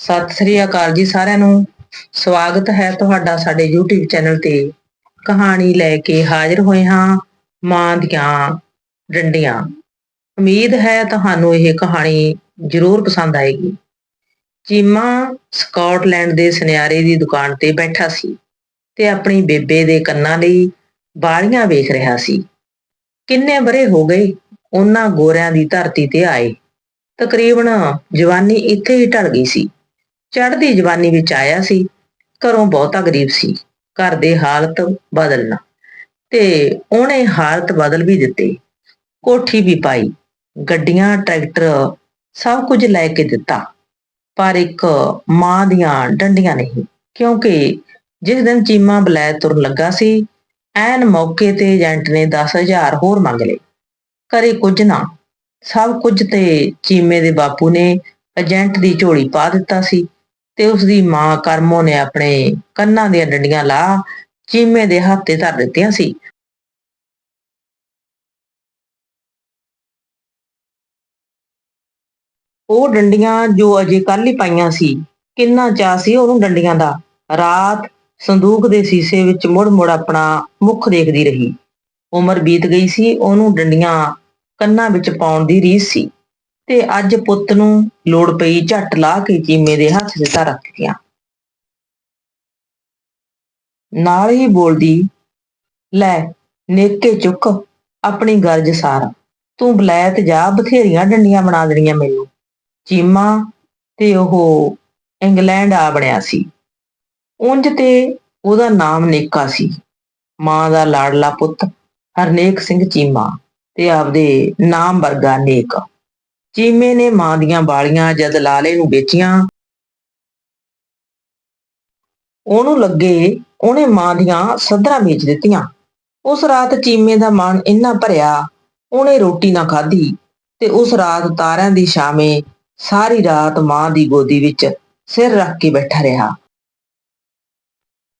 ਸਤਿ ਸ੍ਰੀ ਅਕਾਲ ਜੀ ਸਾਰਿਆਂ ਨੂੰ। ਸਵਾਗਤ ਹੈ ਤੁਹਾਡਾ ਸਾਡੇ YouTube ਚੈਨਲ ਤੇ। ਕਹਾਣੀ ਲੈ ਕੇ ਹਾਜ਼ਰ ਹੋਏ ਹਾਂ ਮਾਂ ਦੀਆਂ ਡੰਡੀਆਂ। ਉਮੀਦ ਹੈ ਤੁਹਾਨੂੰ ਇਹ ਕਹਾਣੀ ਜ਼ਰੂਰ ਪਸੰਦ ਆਏਗੀ। ਚੀਮਾ ਸਕਾਟਲੈਂਡ ਦੇ ਸੁਨਿਆਰੇ ਦੀ ਦੁਕਾਨ ਤੇ ਬੈਠਾ ਸੀ ਤੇ ਆਪਣੀ ਬੇਬੇ ਦੇ ਕੰਨਾਂ ਲਈ ਬਾਲੀਆਂ ਵੇਖ ਰਿਹਾ ਸੀ। ਕਿੰਨੇ ਬਰੇ ਹੋ ਗਏ, ਉਹਨਾਂ ਗੋਰਿਆਂ ਦੀ ਧਰਤੀ ਤੇ ਆਏ। ਤਕਰੀਬਨ ਜਵਾਨੀ ਇੱਥੇ ਹੀ ਢਲ ਗਈ ਸੀ। ਚੜ੍ਹਦੀ ਜਵਾਨੀ ਵਿੱਚ ਆਇਆ ਸੀ, ਘਰੋਂ ਬਹੁਤਾ ਗਰੀਬ ਸੀ, ਘਰ ਦੇ ਹਾਲਤ ਬਦਲਣਾ, ਤੇ ਉਹਨੇ ਹਾਲਤ ਬਦਲ ਵੀ ਦਿੱਤੇ, ਕੋਠੀ ਵੀ ਪਾਈ, ਗੱਡੀਆਂ, ਟਰੈਕਟਰ ਸਭ ਕੁਝ ਲੈ ਕੇ ਦਿੱਤਾ, ਪਰ ਇੱਕ ਮਾਂ ਦੀਆਂ ਡੰਡੀਆਂ ਨਹੀਂ, ਕਿਉਂਕਿ ਜਿਸ ਦਿਨ ਚੀਮਾ ਬਲੈਤ ਤੁਰਨ ਲੱਗਾ ਸੀ, ਐਨ ਮੌਕੇ ਤੇ ਏਜੰਟ ਨੇ 10000 ਹੋਰ ਮੰਗ ਲਏ ਕਰੇ ਕੁਝ ਨਾ, ਸਭ ਕੁਝ ਤੇ ਚੀਮੇ ਦੇ ਬਾਪੂ ਨੇ ਏਜੰਟ ਦੀ ਝੋਲੀ ਪਾ ਦਿੱਤਾ ਸੀ ਤੇ ਉਸ ਦੀ ਮਾਂ ਕਰਮੋ ਨੇ ਆਪਣੇ ਕੰਨਾਂ ਦੀਆਂ ਡੰਡੀਆਂ ਲਾ ਚੀਮੇ ਦੇ ਹੱਥ ਧਰ ਦਿੱਤੀਆਂ ਸੀ। ਉਹ ਡੰਡੀਆਂ ਜੋ ਅਜੇ ਕੱਲ ਹੀ ਪਾਈਆਂ ਸੀ, ਕਿੰਨਾ ਚਾਅ ਸੀ ਉਹਨੂੰ ਡੰਡੀਆਂ ਦਾ। ਰਾਤ ਸੰਦੂਕ ਦੇ ਸੀਸੇ ਵਿੱਚ ਮੁੜ-ਮੁੜ ਆਪਣਾ ਮੁਖ ਦੇਖਦੀ ਰਹੀ। ਉਮਰ ਬੀਤ ਗਈ ਸੀ, ਉਹਨੂੰ ਡੰਡੀਆਂ ਕੰਨਾਂ ਵਿੱਚ ਪਾਉਣ ਦੀ ਰੀਸ ਸੀ। ਤੇ ਅੱਜ ਪੁੱਤ ਨੂੰ ਲੋੜ ਪਈ ਝੱਟ ਲਾ ਕੇ ਚੀਮੇ ਦੇ ਹੱਥ 'ਚ ਧਰ ਦਿੱਤੀਆਂ ਨਾਲ ਹੀ ਬੋਲਦੀ, ਲੈ, ਨੇਕੇ ਚੁੱਕ, ਆਪਣੀ ਗਰਜ ਸਾਰ। ਤੂੰ ਬਲੈਤ ਜਾ, ਬਥੇਰੀਆਂ ਡੰਡੀਆਂ ਬਣਾ ਦੇਣੀਆਂ ਮੈਨੂੰ। ਚੀਮਾ ਤੇ ਉਹ ਇੰਗਲੈਂਡ ਆ ਬਣਿਆ ਸੀ। ਉਂਝ ਤੇ ਉਹਦਾ ਨਾਮ ਨੇਕਾ ਸੀ। ਮਾਂ ਦਾ ਲਾਡਲਾ ਪੁੱਤ ਹਰਨੇਕ ਸਿੰਘ ਚੀਮਾ ਤੇ ਆਪਦੇ ਨਾਮ ਵਰਗਾ ਨੇਕ। ਚੀਮੇ ਨੇ ਮਾਂ ਦੀਆਂ ਬਾਲੀਆਂ ਜਦ ਲਾਲੇ ਨੂੰ ਵੇਚੀਆਂ। ਉਹਨੂੰ ਲੱਗੇ ਉਹਨੇ ਮਾਂ ਦੀਆਂ ਸੱਧਰਾਂ ਵੇਚ ਦਿੱਤੀਆਂ। ਉਸ ਰਾਤ ਚੀਮੇ ਦਾ ਮਨ ਇੰਨਾ ਭਰਿਆ, ਉਹਨੇ ਰੋਟੀ ਨਾ ਖਾਧੀ ਤੇ ਉਸ ਰਾਤ ਤਾਰਿਆਂ ਦੀ ਛਾਵੇਂ ਸਾਰੀ ਰਾਤ ਮਾਂ ਦੀ ਗੋਦੀ ਵਿੱਚ ਸਿਰ ਰੱਖ ਕੇ ਬੈਠਾ ਰਿਹਾ।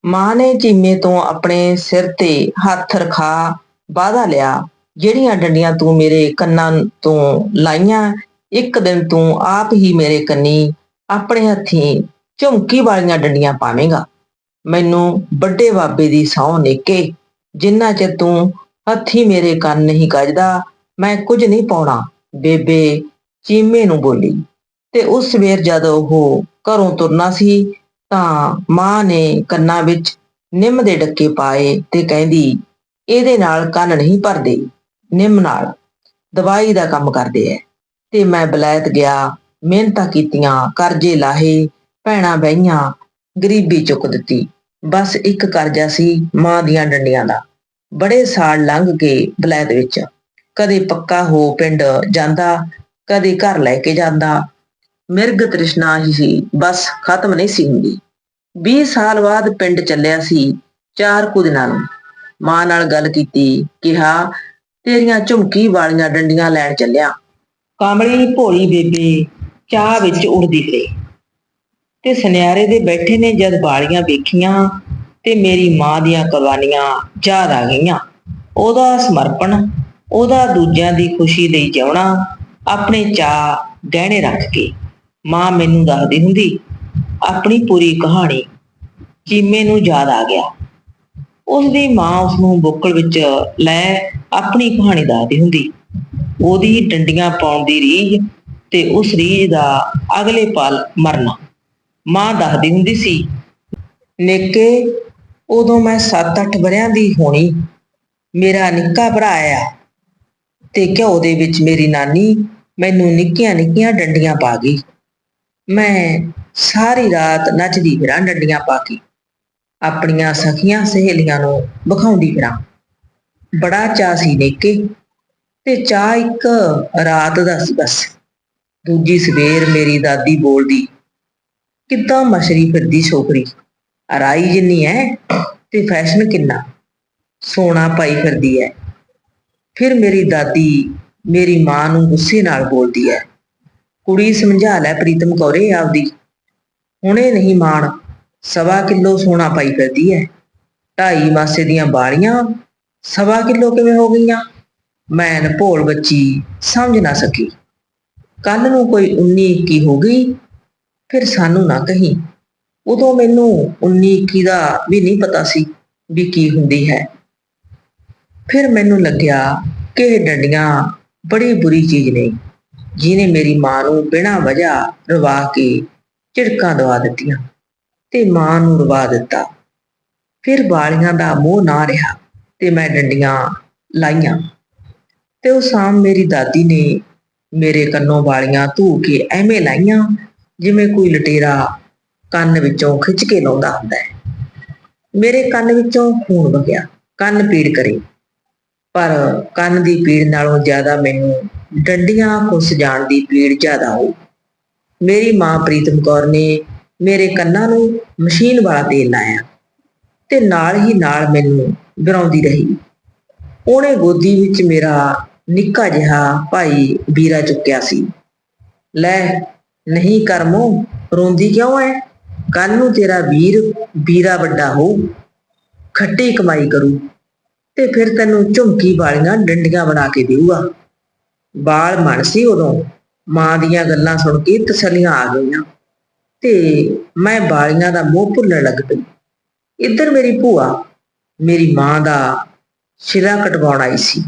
ਮਾਂ ਨੇ ਚੀਮੇ ਤੋਂ ਆਪਣੇ ਸਿਰ ਤੇ ਹੱਥ ਰਖਾ ਵਾਦਾ ਲਿਆ, ਜਿਹੜੀਆਂ ਡੰਡੀਆਂ ਤੂੰ ਮੇਰੇ ਕੰਨਾਂ ਤੋਂ ਲਾਈਆਂ ਇੱਕ ਦਿਨ ਤੂੰ ਆਪ ਹੀ ਮੇਰੇ ਕੰਨੀ ਆਪਣੇ ਹੱਥੀਂ ਝੁਮਕੀ ਵਾਲੀਆਂ ਡੰਡੀਆਂ ਪਾਵੇਂਗਾ। ਮੈਨੂੰ ਵੱਡੇ ਬਾਬੇ ਦੀ ਸਹੁੰ ਨੇਕੇ, ਜਿੰਨਾ ਚਿਰ ਤੂੰ ਹੱਥੀ ਮੇਰੇ ਕੰਨ ਨਹੀਂ ਕੱਜਦਾ, ਮੈਂ ਕੁਝ ਨਹੀਂ ਪਾਉਣਾ। ਬੇਬੇ ਚੀਮੇ ਨੂੰ ਬੋਲੀ, ਤੇ ਉਸ ਸਵੇਰ ਜਦ ਉਹ ਘਰੋਂ ਤੁਰਨਾ ਸੀ, ਤਾਂ ਮਾਂ ਨੇ ਕੰਨਾਂ ਵਿੱਚ ਨਿੰਮ ਦੇ ਡੱਕੇ ਪਾਏ ਤੇ ਕਹਿੰਦੀ, ਇਹਦੇ ਨਾਲ ਕੰਨ ਨਹੀਂ ਭਰਦੇ, ਨਿੰਮ ਨਾਲ ਦਵਾਈ ਦਾ ਕੰਮ ਕਰਦੇ ਐ। ਤੇ ਮੈਂ ਬਲੈਤ ਗਿਆ, ਮਿਹਨਤਾਂ ਕੀਤੀਆਂ, ਕਰਜ਼ੇ ਲਾਹੇ, ਭੈਣਾਂ ਬਹੀਆਂ, ਗਰੀਬੀ ਚੁੱਕ ਦਿੱਤੀ। ਬਸ ਇੱਕ ਕਰਜ਼ਾ ਸੀ ਮਾਂ ਦੀਆਂ ਡੰਡੀਆਂ ਦਾ। ਬੜੇ ਸਾਲ ਲੰਘ ਗਏ ਬਲੈਤ ਵਿੱਚ। ਕਦੇ ਪੱਕਾ ਹੋ ਪਿੰਡ ਜਾਂਦਾ, ਕਦੇ ਘਰ ਲੈ ਕੇ ਜਾਂਦਾ। ਮਿਰਗ ਤ੍ਰਿਸ਼ਨਾ ਹੀ ਸੀ, ਬਸ ਖਤਮ ਨਹੀਂ ਸੀ ਹੁੰਦੀ। 20 ਸਾਲ ਬਾਅਦ ਪਿੰਡ ਚੱਲਿਆ ਸੀ ਚਾਰ ਕੁ ਦਿਨਾਂ ਨੂੰ। ਮਾਂ ਨਾਲ ਗੱਲ ਕੀਤੀ, ਕਿਹਾ, ਤੇਰੀਆਂ ਝੁਮਕੀ ਵਾਲੀਆਂ ਡੰਡੀਆਂ ਲੈਣ ਚੱਲਿਆ। ਕਾਮਲੀ ਭੋਲੀ ਬੇਬੇ ਚਾਹ ਵਿੱਚ ਉੜਦੀ ਫਿਰੇ ਤੇ ਸੁਨਿਆਰੇ ਦੇ ਬੈਠੇ ਨੇ ਜਦ ਬਾਲੀਆਂ ਵੇਖੀਆਂ ਤੇ ਮੇਰੀ ਮਾਂ ਦੀਆਂ ਕੁਰਬਾਨੀਆਂ ਯਾਦ ਆ ਗਈਆਂ। ਉਹਦਾ ਸਮਰਪਣ, ਉਹਦਾ ਦੂਜਿਆਂ ਦੀ ਖੁਸ਼ੀ ਲਈ ਜਿਉਣਾ, ਆਪਣੇ ਚਾਹ ਗਹਿਣੇ ਰੱਖ ਕੇ ਮਾਂ ਮੈਨੂੰ ਦੱਸਦੀ ਹੁੰਦੀ, ਆਪਣੀ ਪੂਰੀ ਕਹਾਣੀ ਚੀਮੇ ਨੂੰ ਯਾਦ ਆ ਗਿਆ। ਉਸ ਦੀ ਮਾਂ ਉਸ ਨੂੰ ਬੁੱਕਲ ਵਿੱਚ ਲੈ ਆਪਣੀ ਕਹਾਣੀ ਦੱਸਦੀ ਹੁੰਦੀ। ਉਹਦੀ ਡੰਡੀਆਂ ਪਾਉਣ ਦੀ ਰੀਝ ਤੇ ਉਸ ਰੀਝ ਦਾ ਅਗਲੇ ਪਲ ਮਰਨਾ। ਮਾਂ ਦੱਸਦੀ ਹੁੰਦੀ ਸੀ, ਨੇਕੇ, ਉਦੋਂ ਮੈਂ 7-8 ਵਰਿਆਂ ਦੀ ਹੋਣੀ, ਮੇਰਾ ਨਿੱਕਾ ਭਰਾ ਆ ਤੇ ਘਿਓ ਦੇ ਵਿੱਚ ਮੇਰੀ ਨਾਨੀ ਮੈਨੂੰ ਨਿੱਕੀਆਂ ਨਿੱਕੀਆਂ ਡੰਡੀਆਂ ਪਾ ਗਈ। ਮੈਂ ਸਾਰੀ ਰਾਤ ਨੱਚਦੀ ਫਿਰਾਂ ਡੰਡੀਆਂ ਪਾ ਕੇ, ਆਪਣੀਆਂ ਸਖੀਆਂ ਸਹੇਲੀਆਂ ਨੂੰ ਵਿਖਾਉਂਦੀ ਫਿਰਾਂ। ਬੜਾ ਚਾਅ ਸੀ ਨੇਕੇ। ਤੇ ਚਾਹ ਇੱਕ ਰਾਤ ਦਾ ਸੀ ਬਸ। ਦੂਜੀ ਸਵੇਰ ਮੇਰੀ ਦਾਦੀ ਬੋਲਦੀ, ਕਿੱਦਾਂ ਮਸ਼ਰੀ ਫਿਰਦੀ ਛੋਕਰੀ? ਅਰਾਈ ਜਿੰਨੀ ਐ ਤੇ ਫੈਸ਼ਨ ਕਿੰਨਾ? ਸੋਨਾ ਪਾਈ ਫਿਰਦੀ ਐ। ਫਿਰ ਮੇਰੀ ਦਾਦੀ ਮੇਰੀ ਮਾਂ ਨੂੰ ਗੁੱਸੇ ਨਾਲ ਬੋਲਦੀ ਐ, ਕੁੜੀ ਸਮਝਾ ਲੈ ਪ੍ਰੀਤਮ ਕੌਰੇ ਆਪਦੀ। ਹੁਣੇ ਨਹੀਂ ਮਾਣ, ਸਵਾ ਕਿਲੋ ਸੋਨਾ ਪਾਈ ਫਿਰਦੀ ਐ। ਢਾਈ ਮਾਸੇ ਦੀਆਂ ਬਾਲੀਆਂ, ਸਵਾ ਕਿਲੋ ਕਿਵੇਂ ਹੋ ਗਈਆਂ? ਮੈਂ ਭੋਲ ਬੱਚੀ ਸਮਝ ਨਾ ਸਕੀ। ਕੱਲ ਨੂੰ ਕੋਈ 19 21 ਹੋ ਗਈ, ਫਿਰ ਸਾਨੂੰ ਨਾ ਕਹੀਂ। ਉਦੋਂ ਮੈਨੂੰ 19 21 ਦਾ ਵੀ ਨਹੀਂ ਪਤਾ ਸੀ ਵੀ ਕੀ ਹੁੰਦੀ ਹੈ। ਫਿਰ ਮੈਨੂੰ ਲੱਗਿਆ ਕਿ ਇਹ ਡੰਡੀਆਂ ਬੜੀ ਬੁਰੀ ਚੀਜ਼ ਨੇ, ਜਿਹਨੇ ਮੇਰੀ ਮਾਂ ਨੂੰ ਬਿਨਾਂ ਵਜ੍ਹਾ ਰਵਾ ਕੇ ਝਿੜਕਾਂ ਦਵਾ ਦਿੱਤੀਆਂ ਤੇ ਮਾਂ ਨੂੰ ਰਵਾ ਦਿੱਤਾ। ਫਿਰ ਵਾਲੀਆਂ ਦਾ ਮੋਹ ਨਾ ਰਿਹਾ ਤੇ ਮੈਂ ਡੰਡੀਆਂ ਲਾਈਆਂ। ਤੇ ਉਹ ਸ਼ਾਮ ਮੇਰੀ ਦਾਦੀ ਨੇ ਮੇਰੇ ਕੰਨੋਂ ਵਾਲੀਆਂ ਧੂ ਕੇ ਐਵੇਂ ਲਾਈਆਂ, ਜਿਵੇਂ ਕੋਈ ਲਟੇਰਾ ਕੰਨ ਵਿੱਚੋਂ ਖਿੱਚ ਕੇ ਲਾਉਂਦਾ ਹੁੰਦਾ ਹੈ। ਮੇਰੇ ਕੰਨ ਵਿੱਚੋਂ ਖੂਨ ਵਗਿਆ, ਕੰਨ ਪੀੜ ਕਰੇ। ਪਰ ਕੰਨ ਦੀ ਪੀੜ ਨਾਲੋਂ ਜ਼ਿਆਦਾ ਮੈਨੂੰ ਡੰਡੀਆਂ ਖੁੱਸ ਜਾਣ ਦੀ ਪੀੜ ਜ਼ਿਆਦਾ ਹੋਈ। ਮੇਰੀ ਮਾਂ ਪ੍ਰੀਤਮ ਕੌਰ ਨੇ ਮੇਰੇ ਕੰਨਾਂ ਨੂੰ ਮਸ਼ੀਨ ਵਾਲਾ ਤੇਲ ਲਾਇਆ ਤੇ ਨਾਲ ਹੀ ਨਾਲ ਮੈਨੂੰ ਗਰਾਉਂਦੀ ਰਹੀ। ਉਹਨੇ ਗੋਦੀ ਵਿੱਚ ਮੇਰਾ ਨਿੱਕਾ ਜਿਹਾ ਭਾਈ ਵੀਰਾ ਚੁੱਕਿਆ ਸੀ। ਲੈ, ਨਹੀਂ ਕਰਮੋ, ਰੋਂਦੀ ਕਿਉਂ ਐ? ਕੱਲ ਨੂੰ ਤੇਰਾ ਵੀਰ, ਵੀਰਾ ਵੱਡਾ ਹੋ, ਖੱਟੀ ਕਮਾਈ ਕਰੂ, ਤੇ ਫਿਰ ਤੈਨੂੰ ਝੁਮਕੀ ਵਾਲੀਆਂ ਡੰਡੀਆਂ ਬਣਾ ਕੇ ਦੇਊਗਾ। ਬਾਲ ਮਣ ਸੀ ਉਦੋਂ, ਮਾਂ ਦੀਆਂ ਗੱਲਾਂ ਸੁਣ ਕੇ ਤਸੱਲੀਆਂ ਆ ਗਈਆਂ, ਤੇ ਮੈਂ ਬਾਲੀਆਂ ਦਾ ਮੋਹ ਭੁੱਲਣ ਲੱਗ ਪਈ। ਇੱਧਰ ਮੇਰੀ ਭੂਆ, ਮੇਰੀ ਮਾਂ ਦਾ ਸਿਰਾ ਕਟਵਾਉਣ ਆਈ ਸੀ।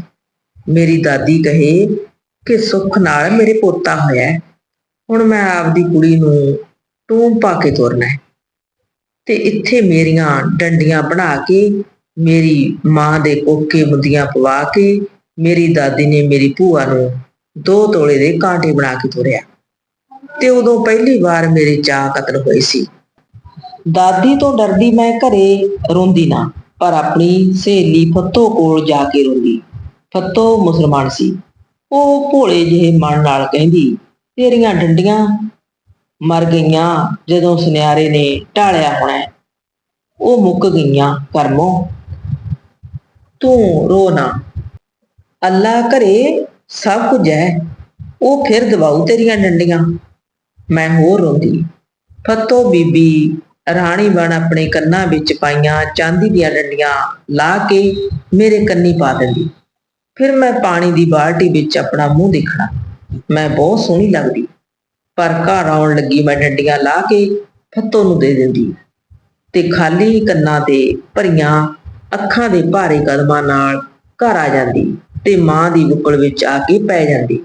ਮੇਰੀ ਦਾਦੀ ਕਹੇ ਕਿ ਸੁੱਖ ਨਾਲ ਮੇਰੇ ਪੋਤਾ ਹੋਇਆ ਹੁਣ ਮੈਂ ਆਪਦੀ ਕੁੜੀ ਨੂੰ ਟੂਮ ਪਾ ਕੇ ਤੁਰਨਾ ਹੈ। ਤੇ ਇੱਥੇ ਮੇਰੀਆਂ ਡੰਡੀਆਂ ਬਣਾ ਕੇ, ਮੇਰੀ ਮਾਂ ਦੇ ਕੋਕੇ ਮੁੰਦੀਆਂ ਪਵਾ ਕੇ, ਮੇਰੀ ਦਾਦੀ ਨੇ ਮੇਰੀ ਭੂਆ ਨੂੰ ਦੋ ਤੋਲੇ ਦੇ ਕਾਂਟੇ ਬਣਾ ਕੇ ਤੋਰਿਆ। ਤੇ ਉਦੋਂ ਪਹਿਲੀ ਵਾਰ ਮੇਰੇ ਚਾਹ ਕਤਲ ਹੋਏ ਸੀ। ਦਾਦੀ ਤੋਂ ਡਰਦੀ ਮੈਂ ਘਰੇ ਰੋਂਦੀ ਨਾ, ਪਰ ਆਪਣੀ ਸਹੇਲੀ ਫੱਤੋ ਕੋਲ ਜਾ ਕੇ ਰੋਂਦੀ। ਫੱਤੋ ਮੁਸਲਮਾਨ ਸੀ। ਉਹ ਭੋਲੇ ਜਿਹੇ ਮਨ ਨਾਲ ਕਹਿੰਦੀ, ਤੇਰੀਆਂ ਡੰਡੀਆਂ ਮਰ ਗਈਆਂ ਜਦੋਂ ਸੁਨਿਆਰੇ ਨੇ ਢਾਲਿਆ ਹੋਣਾ ਉਹ ਮੁੱਕ ਗਈਆਂ ਕਰਮੋ। ਤੂੰ ਰੋ ਨਾ। ਅੱਲਾ ਘਰੇ ਸਭ ਕੁਝ ਹੈ। ਉਹ ਫਿਰ ਦਵਾਉ ਤੇਰੀਆਂ ਡੰਡੀਆਂ। ਮੈਂ ਹੋਰ ਰੋਂਦੀ। ਫੱਤੋ ਬੀਬੀ ਰਾਣੀ ਬਣ ਆਪਣੇ ਕੰਨਾਂ ਵਿੱਚ ਪਾਈਆਂ ਚਾਂਦੀ ਦੀਆਂ ਡੰਡੀਆਂ ਲਾ ਕੇ ਮੇਰੇ ਕੰਨੀ ਪਾ ਦਿੰਦੀ। ਫਿਰ ਮੈਂ ਪਾਣੀ ਦੀ ਬਾਲਟੀ ਵਿੱਚ ਆਪਣਾ ਮੂੰਹ ਦੇਖਣਾ। ਮੈਂ ਬਹੁਤ ਸੋਹਣੀ ਲੱਗਦੀ। ਪਰ ਘਰ ਆਉਣ ਲੱਗੀ, ਮੈਂ ਡੰਡੀਆਂ ਲਾ ਕੇ ਫੱਤੋ ਨੂੰ ਦੇ ਦਿੰਦੀ। ਤੇ ਖਾਲੀ ਕੰਨਾਂ ਤੇ ਭਰੀਆਂ ਅੱਖਾਂ ਦੇ ਭਾਰੇ ਕਦਮਾਂ ਨਾਲ ਘਰ ਆ ਜਾਂਦੀ ਤੇ ਮਾਂ ਦੀ ਬੁੱਕਲ ਵਿੱਚ ਆ ਕੇ ਪੈ ਜਾਂਦੀ।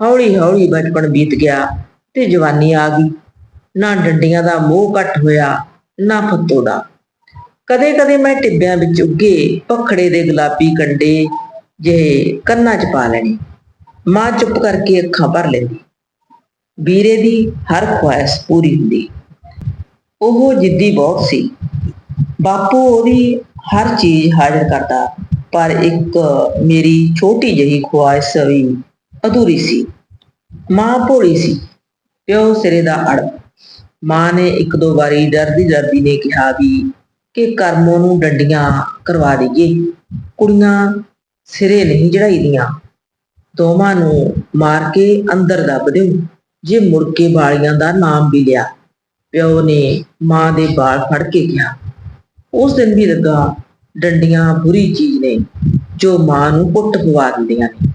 ਹੌਲੀ ਹੌਲੀ ਬਚਪਨ ਬੀਤ ਗਿਆ ਤੇ ਜਵਾਨੀ ਆ ਗਈ। ਨਾ ਡੰਡੀਆਂ ਦਾ ਮੋਹ ਘੱਟ ਹੋਇਆ, ਨਾ ਫੱਤੋ ਦਾ। ਕਦੇ ਕਦੇ ਮੈਂ ਟਿੱਬਿਆਂ ਵਿੱਚ ਉੱਗੇ ਪਖੜੇ ਦੇ ਗੁਲਾਬੀ ਕੰਡੇ ਜਿਹੇ ਕੰਨਾਂ 'ਚ ਪਾ ਲੈਣੀ, ਮਾਂ ਚੁੱਪ ਕਰਕੇ ਅੱਖਾਂ ਭਰ ਲੈਂਦੀ। ਵੀਰੇ ਦੀ ਹਰ ਖੁਆਇਸ਼ ਪੂਰੀ ਹੁੰਦੀ। ਉਹ ਜਿੱਦੀ ਬਹੁਤ ਸੀ। ਬਾਪੂ ਉਹਦੀ ਹਰ ਚੀਜ਼ ਹਾਜ਼ਰ ਕਰਦਾ, ਪਰ ਇੱਕ ਮੇਰੀ ਛੋਟੀ ਜਿਹੀ ਖੁਆਇਸ਼ ਵੀ ਅਧੂਰੀ ਸੀ। ਮਾਂ ਭੋਲੀ ਸੀ, ਪਿਓ ਸਿਰੇ ਦਾ ਅੜ। ਮਾਂ ਨੇ ਇੱਕ ਦੋ ਵਾਰੀ ਡਰਦੀ ਡਰਦੀ ਨੇ ਕਿਹਾ ਵੀ ਕਿ ਕਰਮੋਂ ਨੂੰ ਡੰਡੀਆਂ ਕਰਵਾ ਦਈਏ। ਕੁੜੀਆਂ ਸਿਰੇ ਨਹੀਂ ਚੜਾਈਦੀਆਂ ਦੋਵਾਂ ਨੂੰ ਮਾਰ ਕੇ ਅੰਦਰ ਦੱਬ ਦਿਓ। ਜੇ ਮੁੜ ਕੇ ਵਾਲੀਆਂ ਦਾ ਨਾਮ ਵੀ ਲਿਆ, ਪਿਓ ਨੇ ਮਾਂ ਦੇ ਬਾਲ ਫੜ ਕੇ ਕਿਹਾ। ਉਸ ਦਿਨ ਵੀ ਲੱਗਾ ਡੰਡੀਆਂ ਬੁਰੀ ਚੀਜ਼ ਨੇ, ਜੋ ਮਾਂ ਨੂੰ ਪੁੱਟ ਪਵਾ ਦਿੰਦੀਆਂ ਨੇ।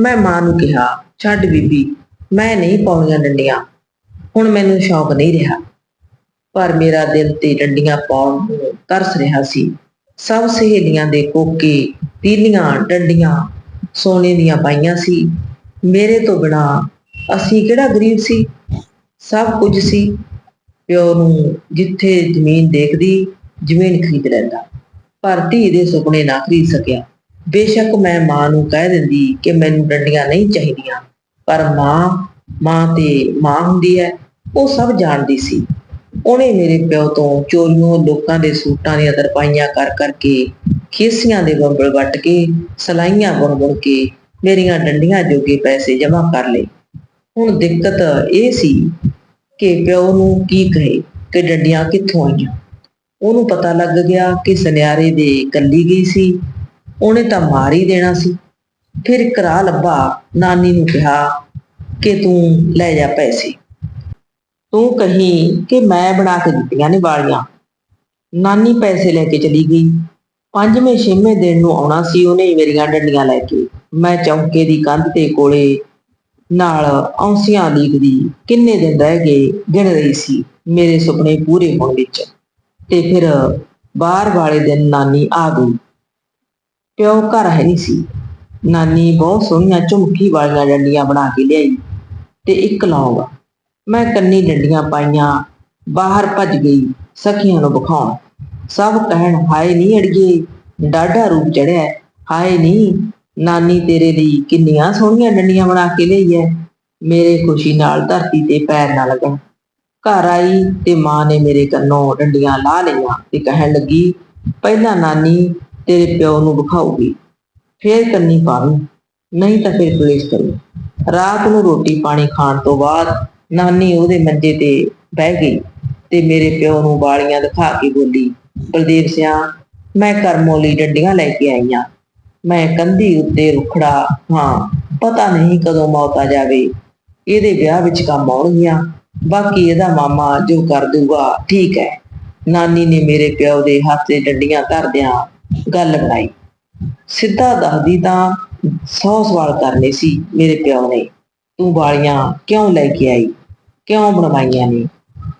ਮੈਂ ਮਾਂ ਨੂੰ ਕਿਹਾ, ਛੱਡ ਬੀਬੀ, ਮੈਂ ਨਹੀਂ ਪਾਉਣੀਆਂ ਡੰਡੀਆਂ। ਹੁਣ ਮੈਨੂੰ ਸ਼ੌਕ ਨਹੀਂ ਰਿਹਾ। ਪਰ ਮੇਰਾ ਦਿਲ ਤੇ ਡੰਡੀਆਂ ਪਾਉਣ ਨੂੰ ਤਰਸ ਰਿਹਾ ਸੀ। ਸਭ ਸਹੇਲੀਆਂ ਦੇ ਕੋਕੇ, ਤੀਲੀਆਂ, ਡੰਡੀਆਂ ਸੋਨੇ ਦੀਆਂ ਪਾਈਆਂ ਸੀ। ਮੇਰੇ ਤੋਂ ਬਿਨਾ ਅਸੀਂ ਕਿਹੜਾ ਗਰੀਬ ਸੀ? ਸਭ ਕੁਝ ਸੀ। ਪਿਓ ਨੂੰ ਜਿੱਥੇ ਜ਼ਮੀਨ ਦੇਖਦੀ, ਜ਼ਮੀਨ ਖਰੀਦ ਲੈਂਦਾ। ਪਰ ਧੀ ਦੇ ਸੁਪਨੇ ਨਾ ਖਰੀਦ ਸਕਿਆ। ਬੇਸ਼ੱਕ ਮੈਂ ਮਾਂ ਨੂੰ ਕਹਿ ਦਿੰਦੀ ਕਿ ਮੈਨੂੰ ਡੰਡੀਆਂ ਨਹੀਂ ਚਾਹੀਦੀਆਂ। ਪਰ ਮਾਂ ਮਾਂ ਤੇ ਮਾਂ ਹੁੰਦੀ ਹੈ, ਉਹ ਸਭ ਜਾਣਦੀ ਸੀ। ਉਹਨੇ ਮੇਰੇ ਪਿਓ ਤੋਂ ਚੋਰੀਆਂ ਲੋਕਾਂ ਦੇ ਸੂਟਾਂ ਦੀਆਂ ਤਰਪਾਈਆਂ ਕਰ ਕਰਕੇ ਖੇਸੀਆਂ ਦੇ ਬੰਬਲ ਵੱਟ ਕੇ, ਸਲਾਈਆਂ ਬੁਣ ਬੁਣ ਕੇ ਮੇਰੀਆਂ ਡੰਡੀਆਂ ਜੋਗੇ ਪੈਸੇ ਜਮ੍ਹਾਂ ਕਰ ਲਏ। ਹੁਣ ਦਿੱਕਤ ਇਹ ਸੀ ਕਿ ਪਿਓ ਨੂੰ ਕੀ ਕਹੇ ਕਿ ਡੰਡੀਆਂ ਕਿੱਥੋਂ ਆਈਆਂ? ਉਹਨੂੰ ਪਤਾ ਲੱਗ ਗਿਆ ਕਿ ਸੁਨਿਆਰੇ ਦੇ ਕੱਲੀ ਗਈ ਸੀ। ਉਹਨੇ ਤਾਂ ਮਾਰ ਹੀ ਦੇਣਾ ਸੀ। ਫਿਰ ਇੱਕ ਲੱਭਾ, ਨਾਨੀ ਨੂੰ ਕਿਹਾ ਕਿ ਤੂੰ ਲੈ ਜਾ ਪੈਸੇ। ਤੂੰ ਕਹੀਂ ਕਿ ਮੈਂ ਬਣਾ ਕੇ ਦਿੱਤੀਆਂ ਨੇ ਵਾਲੀਆਂ। ਨਾਨੀ ਪੈਸੇ ਲੈ ਕੇ ਚਲੀ ਗਈ। ਪੰਜਵੇਂ, ਛੇਵੇਂ ਦਿਨ ਨੂੰ ਆਉਣਾ ਸੀ, ਉਹਨੇ ਮੇਰੀਆਂ ਡੰਡੀਆਂ ਲੈ ਕੇ। ਮੈਂ ਚੌਂਕੇ ਦੀ ਕੰਧ ਤੇ ਕੋਲੇ ਨਾਲ ਔਂਸੀਆਂ ਲੀਕਦੀ ਕਿੰਨੇ ਦਿਨ ਰਹਿ ਗਏ, ਗਿਣ ਰਹੀ ਸੀ। ਮੇਰੇ ਸੁਪਨੇ ਪੂਰੇ ਹੋਣ ਵਿੱਚ। ਤੇ ਫਿਰ ਬਾਹਰ ਵਾਲੇ ਦਿਨ ਨਾਨੀ ਆ ਗਈ। ਪਿਓ ਘਰ ਹੈ ਨਹੀਂ ਸੀ। ਨਾਨੀ ਬਹੁਤ ਸੋਹਣੀਆਂ ਝੁਮਕੀ ਵਾਲੀਆਂ ਡੰਡੀਆਂ ਬਣਾ ਕੇ ਲਿਆਈ। ਤੇ ਇੱਕ ਲੌਂਗ ਮੈਂ ਕੰਨੀ ਡੰਡੀਆਂ ਪਾਈਆਂ, ਬਾਹਰ ਭੱਜ ਗਈ ਸਖੀਆਂ ਨੂੰ ਵਿਖਾਉਣ। ਸਭ ਕਹਿਣ, ਹਾਏ ਨਹੀਂ ਅੜੀਏ, ਡਾਢਾ ਰੂਪ ਚੜਿਆ ਹਾਏ ਨਹੀਂ ਨਾਨੀ ਤੇਰੇ ਲਈ ਕਿੰਨੀਆਂ ਸੋਹਣੀਆਂ ਡੰਡੀਆਂ ਬਣਾ ਕੇ ਲਈ ਐ ਮੇਰੇ ਖੁਸ਼ੀ ਨਾਲ ਧਰਤੀ ਤੇ ਪੈਰ ਨਾ ਲੱਗਣ। ਘਰ ਆਈ ਤੇ ਮਾਂ ਨੇ ਮੇਰੇ ਕੰਨੋਂ ਡੰਡੀਆਂ ਲਾ ਲਈਆਂ ਤੇ ਕਹਿਣ ਲੱਗੀ, ਪਹਿਲਾਂ ਨਾਨੀ ਤੇਰੇ ਪਿਓ ਨੂੰ ਵਿਖਾਊਗੀ, ਫੇਰ ਕੰਨੀ ਪਾਵੀਂ, ਨਹੀਂ ਤਾਂ ਫਿਰ ਕਲੇਸ਼ ਕਰੂ ਰਾਤ ਨੂੰ ਰੋਟੀ ਪਾਣੀ ਖਾਣ ਤੋਂ ਬਾਅਦ ਨਾਨੀ ਉਹਦੇ ਮੰਜੇ ਤੇ ਬਹਿ ਗਈ ਤੇ ਮੇਰੇ ਪਿਓ ਨੂੰ ਵਾਲੀਆਂ ਦਿਖਾ ਕੇ ਬੋਲੀ, ਬਲਦੇਵ ਸਿਆ ਮੈਂ ਕਰਮੋਂ ਲਈ ਡੰਡੀਆਂ ਲੈ ਕੇ ਆਈਆਂ। ਮੈਂ ਕੰਧੀ ਉੱਤੇ ਰੁਖੜਾ, ਹਾਂ, ਪਤਾ ਨਹੀਂ ਕਦੋਂ ਮੌਤ ਆ ਜਾਵੇ। ਇਹਦੇ ਵਿਆਹ ਵਿੱਚ ਕੰਮ ਆਉਣਗੀਆਂ, ਬਾਕੀ ਇਹਦਾ ਮਾਮਾ ਜੋ ਕਰ ਦੂਗਾ ਠੀਕ ਹੈ। ਨਾਨੀ ਨੇ ਮੇਰੇ ਪਿਓ ਦੇ ਹੱਥ ਤੇ ਡੰਡੀਆਂ ਧਰਦਿਆਂ ਗੱਲ ਬਣਾਈ। ਸਿੱਧਾ ਦੱਸਦੀ ਤਾਂ ਸੌ ਸਵਾਲ ਕਰਨੇ ਸੀ ਮੇਰੇ ਪਿਓ ਨੇ। ਤੂੰ ਵਾਲੀਆਂ ਕਿਉਂ ਲੈ ਕੇ ਆਈ? ਕਿਉਂ ਬਣਵਾਈਆਂ ਨੇ?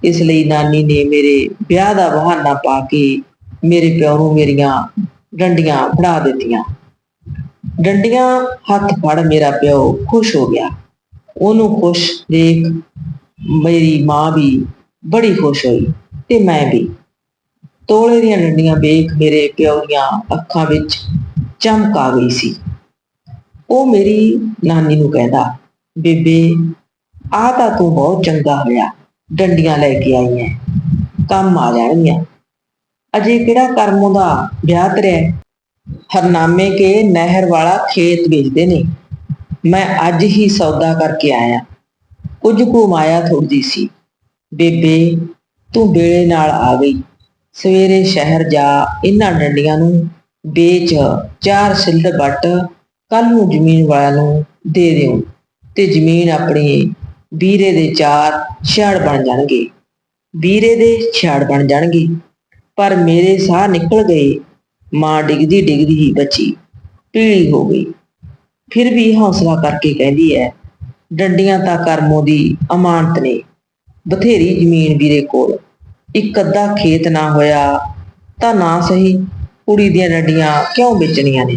ਇਸ ਲਈ ਨਾਨੀ ਨੇ ਮੇਰੇ ਵਿਆਹ ਦਾ ਬਹਾਨਾ ਪਾ ਕੇ ਮੇਰੇ ਪਿਓ ਨੂੰ ਮੇਰੀਆਂ ਡੰਡੀਆਂ ਫੜਾ ਦਿੱਤੀਆਂ। ਡੰਡੀਆਂ ਹੱਥ ਫੜ ਮੇਰਾ ਪਿਓ ਖੁਸ਼ ਹੋ ਗਿਆ। ਉਹਨੂੰ ਖੁਸ਼ ਦੇਖ ਮੇਰੀ ਮਾਂ ਵੀ ਬੜੀ ਖੁਸ਼ ਹੋਈ ਤੇ ਮੈਂ ਵੀ। ਤੋਲੇ ਦੀਆਂ ਡੰਡੀਆਂ ਵੇਖ ਮੇਰੇ ਪਿਓ ਦੀਆਂ ਅੱਖਾਂ ਵਿੱਚ ਚਮਕ ਆ ਗਈ ਸੀ। ਉਹ ਮੇਰੀ ਨਾਨੀ ਨੂੰ ਕਹਿੰਦਾ ਬੇਬੇ ਆ ਤਾਂ ਤੂੰ ਬਹੁਤ ਚੰਗਾ ਹੋਇਆ, ਡੰਡੀਆਂ ਲੈ ਕੇ ਆਈ ਐ, ਕੰਮ ਆ ਜਾਣਗੀਆਂ। ਅਜੇ ਕਿਹੜਾ ਕਰਮੋਂ ਦਾ ਵਿਆਹ ਤਰਿਆ ਹਰਨਾਮੇ ਕੇ ਨਹਿਰ ਵਾਲਾ ਖੇਤ ਵੇਚਦੇ ਨੇ। ਮੈਂ ਅੱਜ ਹੀ ਸੌਦਾ ਕਰਕੇ ਆਇਆ। ਕੁਝ ਕੁ ਮਾਇਆ ਥੋੜਦੀ ਸੀ। ਬੇਬੇ, ਤੂੰ ਵੇਲੇ ਨਾਲ ਆ ਗਈ। ਸਵੇਰੇ ਸ਼ਹਿਰ ਜਾ, ਇਹਨਾਂ ਡੰਡੀਆਂ ਨੂੰ ਵੇਚ, ਚਾਰ ਸਿੱਲ ਵੱਟ ਕੱਲ ਨੂੰ ਜ਼ਮੀਨ ਵਾਲਿਆਂ ਨੂੰ ਦੇ ਦਿਓ। ਤੇ ਜ਼ਮੀਨ ਆਪਣੀ ਵੀਰੇ ਦੇ ਚਾਰ ਛੜ ਬਣ ਜਾਣਗੇ। ਵੀਰੇ ਦੇ ਛੜ ਬਣ ਜਾਣਗੇ। ਪਰ ਮੇਰੇ ਸਾਹ ਨਿਕਲ ਗਏ, ਮਾਂ ਡਿੱਗਦੀ ਡਿੱਗਦੀ ਹੀ ਬਚੀ ਪੀਲੀ ਹੋ ਗਈ। ਫਿਰ ਵੀ ਹੌਸਲਾ ਕਰਕੇ ਕਹਿੰਦੀ ਹੈ, ਡੰਡੀਆਂ ਤਾਂ ਕਰਮੋ ਦੀ ਅਮਾਨਤ ਨੇ, ਬਥੇਰੀ ਜ਼ਮੀਨ ਵੀਰੇ ਕੋਲ। ਇੱਕ ਅੱਧਾ ਖੇਤ ਨਾ ਹੋਇਆ ਤਾਂ ਨਾ ਸਹੀ, ਕੁੜੀ ਦੀਆਂ ਡੰਡੀਆਂ ਕਿਉਂ ਵੇਚਣੀਆਂ ਨੇ?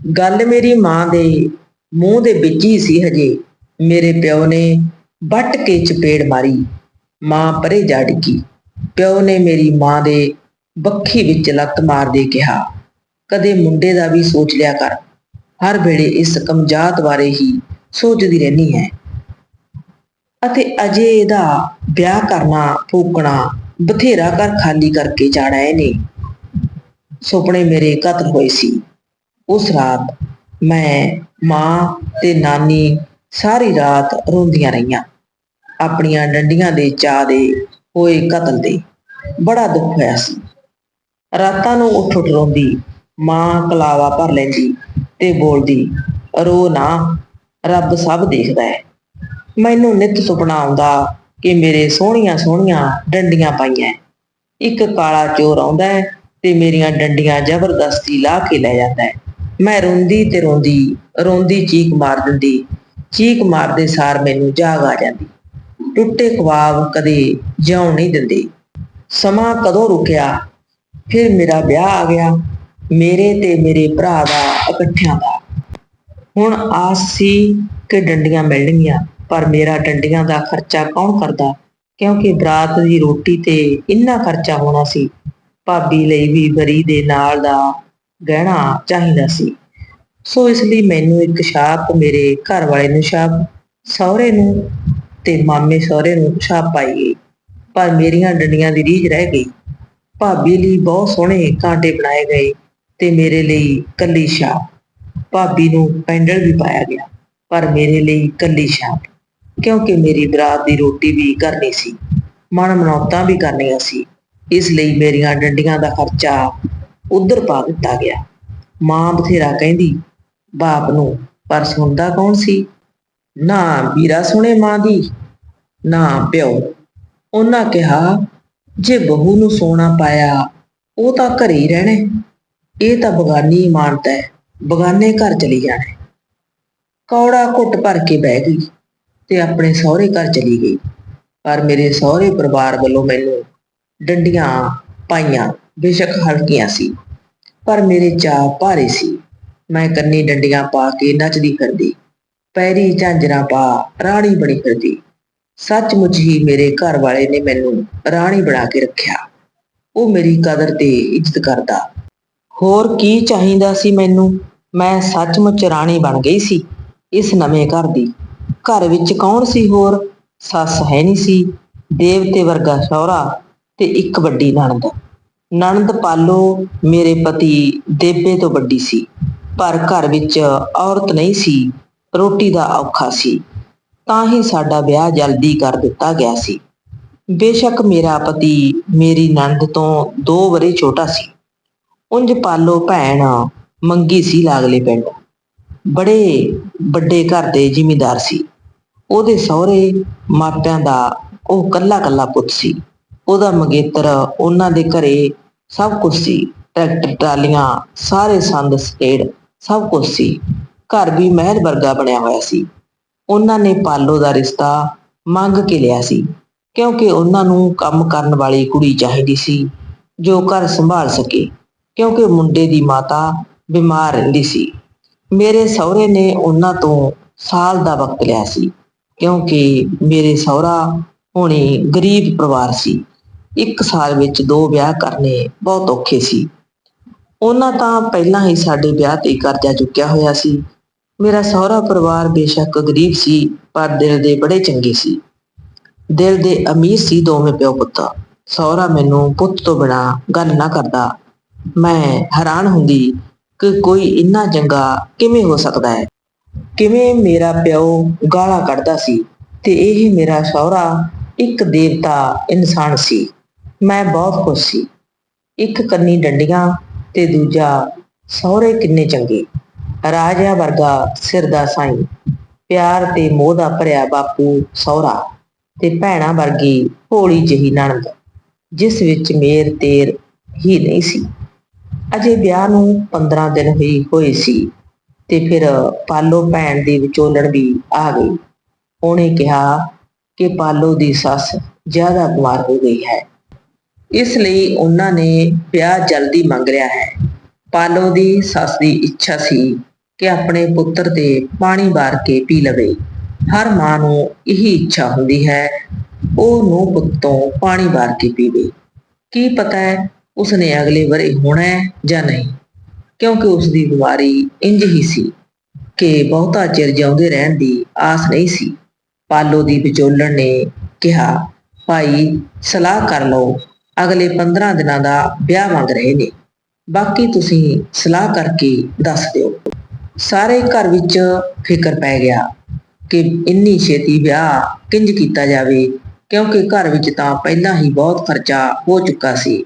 ਗੱਲ ਮੇਰੀ ਮਾਂ ਦੇ ਮੂੰਹ ਦੇ ਵਿੱਚ ਹੀ ਸੀ ਹਜੇ। ਮੇਰੇ ਪਿਓ ਨੇ ਵੱਟ ਕੇ ਚਪੇੜ ਮਾਰੀ। ਮਾਂ ਪਰੇ ਜਾ ਡਿੱਗੀ। ਪਿਓ ਨੇ ਮੇਰੀ ਮਾਂ ਦੇ ਬੱਖੀ ਵਿੱਚ ਲੱਤ ਮਾਰਦੇ ਕਿਹਾ, ਕਦੇ ਮੁੰਡੇ ਦਾ ਵੀ ਸੋਚ ਲਿਆ ਕਰ। ਹਰ ਵੇਲੇ ਇਸ ਕਮਜਾਤ ਬਾਰੇ ਹੀ ਸੋਚਦੀ ਰਹਿਣੀ ਹੈ। ਅਤੇ ਅਜੇ ਇਹਦਾ ਵਿਆਹ ਕਰਨਾ, ਫੂਕਣਾ, ਬਥੇਰਾ ਘਰ ਖਾਲੀ ਕਰਕੇ ਜਾਣਾ ਇਹਨੇ। ਸੁਪਨੇ ਮੇਰੇ ਕਤਲ ਹੋਏ ਸੀ। ਉਸ ਰਾਤ ਮੈਂ, ਮਾਂ ਤੇ ਨਾਨੀ ਸਾਰੀ ਰਾਤ ਰੋਂਦੀਆਂ ਰਹੀਆਂ। ਆਪਣੀਆਂ ਡੰਡੀਆਂ ਦੇ ਚਾਹ ਦੇ ਹੋਏ ਕਤਲ ਦੇ ਬੜਾ ਦੁੱਖ ਹੋਇਆ ਸੀ। ਰਾਤਾਂ ਨੂੰ ਉੱਠ ਉੱਠ ਰੋਂਦੀ ਮਾਂ ਕਲਾਵਾ ਭਰ ਲੈਂਦੀ ਤੇ ਬੋਲਦੀ, ਰੋ ਨਾ, ਰੱਬ ਸਭ ਦੇਖਦਾ ਹੈ। ਮੈਨੂੰ ਨਿਤ ਸੁਪਨਾ ਆਉਂਦਾ ਕਿ ਮੇਰੇ ਸੋਹਣੀਆਂ ਸੋਹਣੀਆਂ ਡੰਡੀਆਂ ਪਾਈਆਂ ਇੱਕ ਕਾਲਾ ਚੋਰ ਆਉਂਦਾ ਹੈ ਤੇ ਮੇਰੀਆਂ ਡੰਡੀਆਂ ਜ਼ਬਰਦਸਤੀ ਲਾ ਕੇ ਲੈ ਜਾਂਦਾ ਹੈ। ਮੈਂ ਰੋਂਦੀ ਤੇ ਰੋਂਦੀ ਰੋਂਦੀ ਚੀਕ ਮਾਰ ਦਿੰਦੀ, ਚੀਕ ਮਾਰਦੇ ਸਾਰ ਮੈਨੂੰ ਜਾਗ ਆ ਜਾਂਦੀ। ਟੁੱਟੇ ਖਵਾਬ ਕਦੇ ਜਿਉਂ ਨਹੀਂ ਦਿੰਦੇ। ਸਮਾਂ ਕਦੋਂ ਰੁਕਿਆ? ਫਿਰ ਮੇਰਾ ਵਿਆਹ ਆ ਗਿਆ। ਮੇਰੇ ਤੇ ਮੇਰੇ ਭਰਾ ਦਾ, ਇਕੱਠਿਆਂ ਦਾ। ਹੁਣ ਆਸ ਸੀ ਕਿ ਡੰਡੀਆਂ ਮਿਲਣਗੀਆਂ, ਪਰ ਮੇਰਾ ਡੰਡੀਆਂ ਦਾ ਖਰਚਾ ਕੌਣ ਕਰਦਾ? ਕਿਉਂਕਿ ਬਰਾਤ ਦੀ ਰੋਟੀ ਤੇ ਇੰਨਾ ਖਰਚਾ ਹੋਣਾ ਸੀ। ਭਾਬੀ ਲਈ ਵੀ ਬਰੀ ਦੇ ਨਾਲ ਦਾ ਗਹਿਣਾ ਚਾਹੀਦਾ ਸੀ। ਸੋ ਇਸ ਲਈ ਮੈਨੂੰ ਇੱਕ ਛਾਪ, ਮੇਰੇ ਘਰ ਵਾਲੇ ਨੂੰ ਛਾਪ, ਸਹੁਰੇ ਨੂੰ ਤੇ ਮਾਮੇ ਸਹੁਰੇ ਨੂੰ ਛਾਪ ਪਾਈ ਗਈ। ਪਰ ਮੇਰੀਆਂ ਡੰਡੀਆਂ ਦੀ ਰੀਝ ਰਹਿ ਗਈ। ਭਾਬੀ ਲਈ ਬਹੁਤ ਸੋਹਣੇ ਕਾਂਟੇ ਬਣਾਏ ਗਏ ਤੇ ਮੇਰੇ ਲਈ ਕੱਲੀ ਛਾਪ। ਭਾਬੀ ਨੂੰ ਪੈਂਡਲ ਵੀ ਪਾਇਆ ਗਿਆ, ਪਰ ਮੇਰੇ ਲਈ ਕੱਲੀ ਛਾਪ, ਕਿਉਂਕਿ ਮੇਰੀ ਬਰਾਤ ਦੀ ਰੋਟੀ ਵੀ ਕਰਨੀ ਸੀ। ਮਨ ਮਨੌਤਾਂ ਵੀ ਕਰਨੀਆਂ ਸੀ। ਇਸ ਲਈ ਮੇਰੀਆਂ ਡੰਡੀਆਂ ਦਾ ਖਰਚਾ ਉਧਰ ਪਾ ਦਿੱਤਾ ਗਿਆ। ਮਾਂ ਬਥੇਰਾ ਕਹਿੰਦੀ, ਬਾਪ ਨੂੰ, ਪਰ ਸੁਣਦਾ ਕੌਣ ਸੀ? ਨਾ ਵੀਰਾ ਸੁਣੇ ਮਾਂ ਦੀ, ਨਾ ਪਿਓ। ਉਹਨਾਂ ਕਿਹਾ, ਜੇ ਬਹੂ ਨੂੰ ਸੋਨਾ ਪਾਇਆ, ਉਹ ਤਾਂ ਘਰੇ ਹੀ ਰਹਿਣਾ। ਇਹ ਤਾਂ ਬਗਾਨੀ ਇਮਾਨਤ ਹੈ, ਬਗਾਨੇ ਘਰ ਚਲੀ ਜਾਣਾ ਕੌੜਾ ਘੁੱਟ ਭਰ ਕੇ ਬਹਿ ਗਈ ਤੇ ਆਪਣੇ ਸਹੁਰੇ ਘਰ ਚਲੀ ਗਈ। ਪਰ ਮੇਰੇ ਸਹੁਰੇ ਪਰਿਵਾਰ ਵੱਲੋਂ ਮੈਨੂੰ ਡੰਡੀਆਂ ਪਾਈਆਂ। ਬੇਸ਼ੱਕ ਹਲਕੀਆਂ ਸੀ, ਪਰ ਮੇਰੇ ਚਾਅ ਭਾਰੇ ਸੀ। ਮੈਂ ਕੰਨੀ ਡੰਡੀਆਂ ਪਾ ਕੇ ਨੱਚਦੀ ਫਿਰਦੀ, ਪੈਰੀ ਝਾਂਜਰਾਂ ਪਾ ਰਾਣੀ ਬਣੀ ਫਿਰਦੀ। ਸੱਚਮੁੱਚ ਹੀ ਮੇਰੇ ਘਰ ਵਾਲੇ ਨੇ ਮੈਨੂੰ ਰਾਣੀ ਬਣਾ ਕੇ ਰੱਖਿਆ। ਉਹ ਮੇਰੀ ਕਦਰ ਤੇ ਇੱਜ਼ਤ ਕਰਦਾ। ਹੋਰ ਕੀ ਚਾਹੀਦਾ ਸੀ ਮੈਨੂੰ? ਮੈਂ ਸੱਚਮੁੱਚ ਰਾਣੀ ਬਣ ਗਈ ਸੀ, ਇਸ ਨਵੇਂ ਘਰ ਦੀ। ਘਰ ਵਿੱਚ ਕੌਣ ਸੀ ਹੋਰ? ਸੱਸ ਹੈ ਨਹੀਂ ਸੀ, ਦੇਵਤੇ ਵਰਗਾ ਸਹੁਰਾ ਤੇ ਇੱਕ ਵੱਡੀ ਨਣਦ। ਨਣਦ ਪਾਲੋ ਮੇਰੇ ਪਤੀ ਦੇਬੇ ਤੋਂ ਵੱਡੀ ਸੀ, ਪਰ ਘਰ ਵਿੱਚ ਔਰਤ ਨਹੀਂ ਸੀ, ਰੋਟੀ ਦਾ ਔਖਾ ਸੀ। ਤਾਂ ਹੀ ਸਾਡਾ ਵਿਆਹ ਜਲਦੀ ਕਰ ਦਿੱਤਾ ਗਿਆ ਸੀ। ਬੇਸ਼ੱਕ ਮੇਰਾ ਪਤੀ ਮੇਰੀ ਨਣਦ ਤੋਂ ਦੋ ਵਰੇ ਛੋਟਾ ਸੀ। ਉਂਝ ਪਾਲੋ ਭੈਣ ਮੰਗੀ ਸੀ ਲਾਗਲੇ ਪਿੰਡ। ਬੜੇ ਵੱਡੇ ਘਰ ਦੇ ਜ਼ਿਮੀਂਦਾਰ ਸੀ। ਉਹਦੇ ਸਹੁਰੇ ਮਾਪਿਆਂ ਦਾ ਉਹ ਕੱਲਾ ਕੱਲਾ ਪੁੱਤ ਸੀ। ਉਹਦਾ ਮੰਗੇਤਰ ਉਹਨਾਂ ਦੇ ਘਰੇ ਸਭ ਕੁਝ ਸੀ, ਟਰੈਕਟਰ, ਟਰਾਲੀਆਂ, ਸਾਰੇ ਸੰਦ ਸਟੇਡ ਸਭ ਕੁਝ ਸੀ। ਘਰ ਵੀ ਮਹਿਲ ਵਰਗਾ ਬਣਿਆ ਹੋਇਆ ਸੀ। ਉਹਨਾਂ ਨੇ ਪਾਲੋ ਦਾ ਰਿਸ਼ਤਾ ਮੰਗ ਕੇ ਲਿਆ ਸੀ, ਕਿਉਂਕਿ ਉਹਨਾਂ ਨੂੰ ਕੰਮ ਕਰਨ ਵਾਲੀ ਕੁੜੀ ਚਾਹੀਦੀ ਸੀ, ਜੋ ਘਰ ਸੰਭਾਲ ਸਕੇ, ਕਿਉਂਕਿ ਮੁੰਡੇ ਦੀ ਮਾਤਾ ਬਿਮਾਰ ਰਹਿੰਦੀ ਸੀ। ਮੇਰੇ ਸਹੁਰੇ ਨੇ ਉਹਨਾਂ ਤੋਂ ਸਾਲ ਦਾ ਵਕਤ ਲਿਆ ਸੀ, ਕਿਉਂਕਿ ਮੇਰੇ ਸਹੁਰਾ ਹੁਣੇ ਗਰੀਬ ਪਰਿਵਾਰ ਸੀ। ਇੱਕ ਸਾਲ ਵਿੱਚ ਦੋ ਵਿਆਹ ਕਰਨੇ ਬਹੁਤ ਔਖੇ ਸੀ। ਉਹਨਾਂ ਤਾਂ ਪਹਿਲਾਂ ਹੀ ਸਾਡੇ ਵਿਆਹ ਤੇ ਕਰਜ਼ਾ ਚੁੱਕਿਆ ਹੋਇਆ ਸੀ। ਮੇਰਾ ਸਹੁਰਾ ਪਰਿਵਾਰ ਬੇਸ਼ੱਕ ਗਰੀਬ ਸੀ, ਪਰ ਦਿਲ ਦੇ ਬੜੇ ਚੰਗੇ ਸੀ। ਦਿਲ ਦੇ ਅਮੀਰ ਸੀ ਦੋਵੇਂ ਪਿਓ ਪੁੱਤ। ਸਹੁਰਾ ਮੈਨੂੰ ਪੁੱਤ ਤੋਂ ਬਿਨਾ ਗੱਲ ਨਾ ਕਰਦਾ। ਮੈਂ ਹੈਰਾਨ ਹੁੰਦੀ ਕਿ ਕੋਈ ਇੰਨਾ ਚੰਗਾ ਕਿਵੇਂ ਹੋ ਸਕਦਾ ਹੈ? ਕਿਵੇਂ ਮੇਰਾ ਪਿਓ ਗਾਲਾਂ ਕੱਢਦਾ ਸੀ ਤੇ ਇਹ ਮੇਰਾ ਸਹੁਰਾ ਇੱਕ ਦੇਵਤਾ ਇਨਸਾਨ ਸੀ। ਮੈਂ ਬਹੁਤ ਖੁਸ਼ ਸੀ। ਇੱਕ ਕੰਨੀ ਡੰਡੀਆਂ ਤੇ ਦੂਜਾ ਸਹੁਰੇ ਕਿੰਨੇ ਚੰਗੇ। ਰਾਜਾ ਵਰਗਾ ਸਿਰ ਦਾ ਸਾਈਂ। ਪਿਆਰ ਤੇ ਮੋਹ ਦਾ ਭਰਿਆ ਬਾਪੂ ਸਹੁਰਾ ਤੇ ਭੈਣਾ ਵਰਗੀ ਭੋਲੀ ਜਿਹੀ ਨਣਦ, ਜਿਸ ਵਿੱਚ ਮੇਰ ਤੇਰ ਹੀ ਨਹੀਂ ਸੀ। ਅਜੇ ਵਿਆਹ ਨੂੰ 15 ਦਿਨ ਹੀ ਹੋਏ ਸੀ ਤੇ ਫਿਰ ਪਾਲੋ ਭੈਣ ਦੀ ਵਿਚੋਲਣ ਵੀ ਆ ਗਈ। ਉਹਨੇ ਕਿਹਾ ਕਿ ਪਾਲੋ ਦੀ ਸੱਸ ਜ਼ਿਆਦਾ ਬਿਮਾਰ ਹੋ ਗਈ ਹੈ। ਇਸ ਲਈ ਉਹਨਾਂ ਨੇ ਵਿਆਹ ਜਲਦੀ ਮੰਗ ਲਿਆ ਹੈ। ਪਾਲੋ ਦੀ ਸੱਸ ਦੀ ਇੱਛਾ ਸੀ ਕਿ ਆਪਣੇ ਪੁੱਤਰ ਤੇ ਪਾਣੀ ਵਾਰ ਕੇ ਪੀ ਲਵੇ। ਹਰ ਮਾਂ ਨੂੰ ਇਹੀ ਇੱਛਾ ਹੁੰਦੀ ਹੈ, ਉਹ ਨੂੰ ਪੁੱਤ ਤੋਂ ਪਾਣੀ ਵਾਰ ਕੇ ਪੀਵੇ। ਕੀ ਪਤਾ ਹੈ ਉਸਨੇ ਅਗਲੇ ਵਰੇ ਹੋਣਾ ਹੈ ਜਾਂ ਨਹੀਂ? ਕਿਉਂਕਿ ਉਸ ਦੀ ਬਿਮਾਰੀ ਇੰਜ ਹੀ ਸੀ ਕਿ ਬਹੁਤਾ ਚਿਰ ਜਿਉਂਦੇ ਰਹਿਣ ਦੀ ਆਸ ਨਹੀਂ ਸੀ। ਪਾਲੋ ਦੀ ਵਿਚੋਲਣ ਨੇ ਕਿਹਾ, ਭਾਈ, ਸਲਾਹ ਕਰ ਲਓ ਅਗਲੇ 15 ਦਿਨਾਂ ਦਾ ਵਿਆਹ ਮੰਗ ਰਹੇ ਨੇ। ਬਾਕੀ ਤੁਸੀਂ ਸਲਾਹ ਕਰਕੇ ਦੱਸ ਦਿਓ। ਸਾਰੇ ਘਰ ਵਿੱਚ ਫਿਕਰ ਪੈ ਗਿਆ ਕਿ ਇੰਨੀ ਛੇਤੀ ਵਿਆਹ ਕਿੰਜ ਕੀਤਾ ਜਾਵੇ, ਕਿਉਂਕਿ ਘਰ ਵਿੱਚ ਤਾਂ ਪਹਿਲਾਂ ਹੀ ਬਹੁਤ ਖਰਚਾ ਹੋ ਚੁੱਕਾ ਸੀ।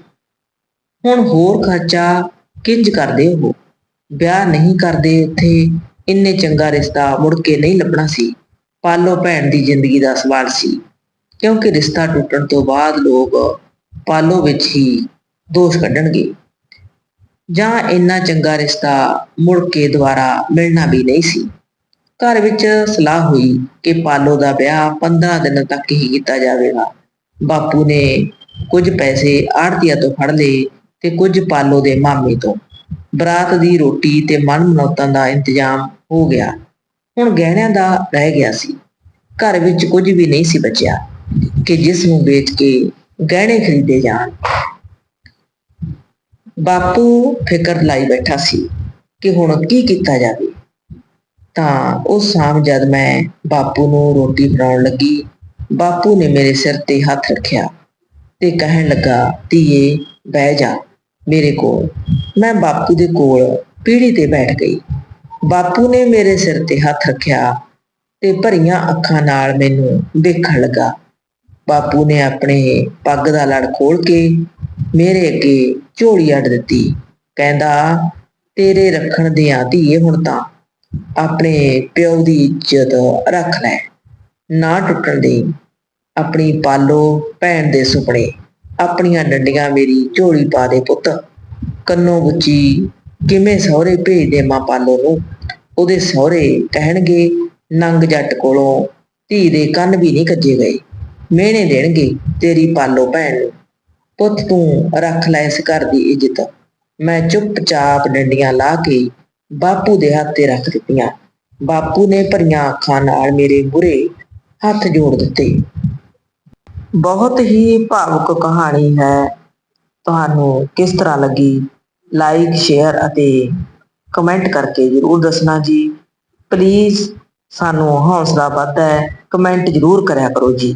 ਹੁਣ ਹੋਰ ਖਰਚਾ ਕਿੰਜ ਕਰਦੇ ਉਹ? ਵਿਆਹ ਨਹੀਂ ਕਰਦੇ ਉੱਥੇ ਇੰਨੇ ਚੰਗਾ ਰਿਸ਼ਤਾ ਮੁੜ ਕੇ ਨਹੀਂ ਲੱਭਣਾ ਸੀ। ਪਾਲੋ ਭੈਣ ਦੀ ਜ਼ਿੰਦਗੀ ਦਾ ਸਵਾਲ ਸੀ, ਕਿਉਂਕਿ ਰਿਸ਼ਤਾ ਟੁੱਟਣ ਤੋਂ ਬਾਅਦ ਲੋਕ ਪਾਲੋ ਵਿੱਚ ਹੀ ਦੋਸ਼ ਕੱਢਣਗੇ। ਜਾਂ ਇੰਨਾ ਚੰਗਾ ਰਿਸ਼ਤਾ ਮੁੜ ਕੇ ਦੁਬਾਰਾ ਮਿਲਣਾ ਵੀ ਨਹੀਂ ਸੀ। ਘਰ ਵਿੱਚ ਸਲਾਹ ਹੋਈ ਕਿ ਪਾਲੋ ਦਾ ਵਿਆਹ 15 ਦਿਨ ਤੱਕ ਹੀ ਕੀਤਾ ਜਾਵੇਗਾ। ਬਾਪੂ ਨੇ ਕੁਝ ਪੈਸੇ ਆੜਤੀਆ ਤੋਂ ਫੜ ਲਏ ਤੇ ਕੁਝ ਪਾਲੋ ਦੇ ਮਾਮੇ ਤੋਂ। ਬਰਾਤ ਦੀ ਰੋਟੀ ਤੇ ਮਨ ਮਨੌਤਾਂ ਦਾ ਇੰਤਜ਼ਾਮ ਹੋ ਗਿਆ। ਹੁਣ ਗਹਿਣਿਆਂ ਦਾ ਰਹਿ ਗਿਆ ਸੀ। ਘਰ ਵਿੱਚ ਕੁਝ ਵੀ ਨਹੀਂ ਸੀ ਬਚਿਆ ਕਿ ਜਿਸ ਨੂੰ ਵੇਚ ਕੇ ਗਹਿਣੇ ਖਰੀਦੇ ਜਾਣ। ਬਾਪੂ ਫਿਕਰ ਲਾਈ ਬੈਠਾ ਸੀ ਕਿ ਹੁਣ ਕੀ ਕੀਤਾ ਜਾਵੇ। ਤਾਂ ਉਹ ਸ਼ਾਮ ਜਦ ਮੈਂ ਬਾਪੂ ਨੂੰ ਰੋਟੀ ਬਣਾਉਣ ਲੱਗੀ, ਬਾਪੂ ਨੇ ਮੇਰੇ ਸਿਰ ਤੇ ਹੱਥ ਰੱਖਿਆ ਤੇ ਕਹਿਣ ਲੱਗਾ, ਧੀਏ, ਬਹਿ ਜਾ, ਮੇਰੇ ਕੋਲ। ਮੈਂ ਬਾਪੂ ਦੇ ਕੋਲ ਪੀੜੀ ਤੇ ਬੈਠ ਗਈ। ਬਾਪੂ ਨੇ ਮੇਰੇ ਸਿਰ ਤੇ ਹੱਥ ਰੱਖਿਆ ਤੇ ਭਰੀਆਂ ਅੱਖਾਂ ਨਾਲ ਮੈਨੂੰ ਵੇਖਣ ਲੱਗਾ ਬਾਪੂ ਨੇ ਆਪਣੇ ਪੱਗ ਦਾ ਲੜ ਖੋਲ ਕੇ ਮੇਰੇ ਅੱਗੇ ਝੋਲੀ ਅੱਡ ਦਿੱਤੀ। ਕਹਿੰਦਾ, ਤੇਰੇ ਰੱਖਣ ਦੀਆਂ ਧੀਏ, ਹੁਣ ਤਾਂ ਆਪਣੇ ਪਿਓ ਦੀ ਇੱਜ਼ਤ ਰੱਖ ਲੈ। ਨਾ ਟੁੱਟਣ ਦੇ ਆਪਣੀ ਪਾਲੋ ਭੈਣ ਦੇ ਸੁਪਨੇ। ਆਪਣੀਆਂ ਡੰਡੀਆਂ ਮੇਰੀ ਝੋਲੀ ਪਾ ਦੇ ਪੁੱਤ। ਕੰਨੋਂ ਗੁੱਚੀ ਕਿਵੇਂ ਸਹੁਰੇ ਭੇਜ ਦੇ ਮਾਂ ਪਾਲੋ ਨੂੰ? ਉਹਦੇ ਸਹੁਰੇ ਕਹਿਣਗੇ, ਨੰਗ ਜੱਟ ਕੋਲੋਂ ਧੀ ਦੇ ਕੰਨ ਵੀ ਨਹੀਂ ਕੱਜੇ ਗਏ। ਮਿਹਣੇ ਦੇਣਗੇ ਤੇਰੀ ਪਾਲੋ ਭੈਣ ਨੂੰ। ਪੁੱਤ ਤੂੰ ਰੱਖ ਲੈ ਇਸ ਘਰ ਦੀ ਇੱਜ਼ਤ। ਮੈਂ ਚੁੱਪਚਾਪ ਡੰਡੀਆਂ ਲਾ ਕੇ ਬਾਪੂ ਦੇ ਹੱਥ ਤੇ ਰੱਖ ਦਿੱਤੀਆਂ। ਬਾਪੂ ਨੇ ਭਰੀਆਂ ਅੱਖਾਂ ਨਾਲ ਮੇਰੇ ਬੁਰੇ ਹੱਥ ਜੋੜ ਦਿੱਤੇ। ਬਹੁਤ ਹੀ ਭਾਵੁਕ ਕਹਾਣੀ ਹੈ। ਤੁਹਾਨੂੰ ਕਿਸ ਤਰ੍ਹਾਂ ਲੱਗੀ? ਲਾਈਕ ਸ਼ੇਅਰ ਅਤੇ ਕਮੈਂਟ ਕਰਕੇ ਜਰੂਰ ਦੱਸਣਾ ਜੀ। ਪਲੀਜ਼ ਸਾਨੂੰ ਹੌਸਲਾ ਵੱਧਦਾ ਹੈ। ਕਮੈਂਟ ਜਰੂਰ ਕਰਿਆ ਕਰੋ ਜੀ।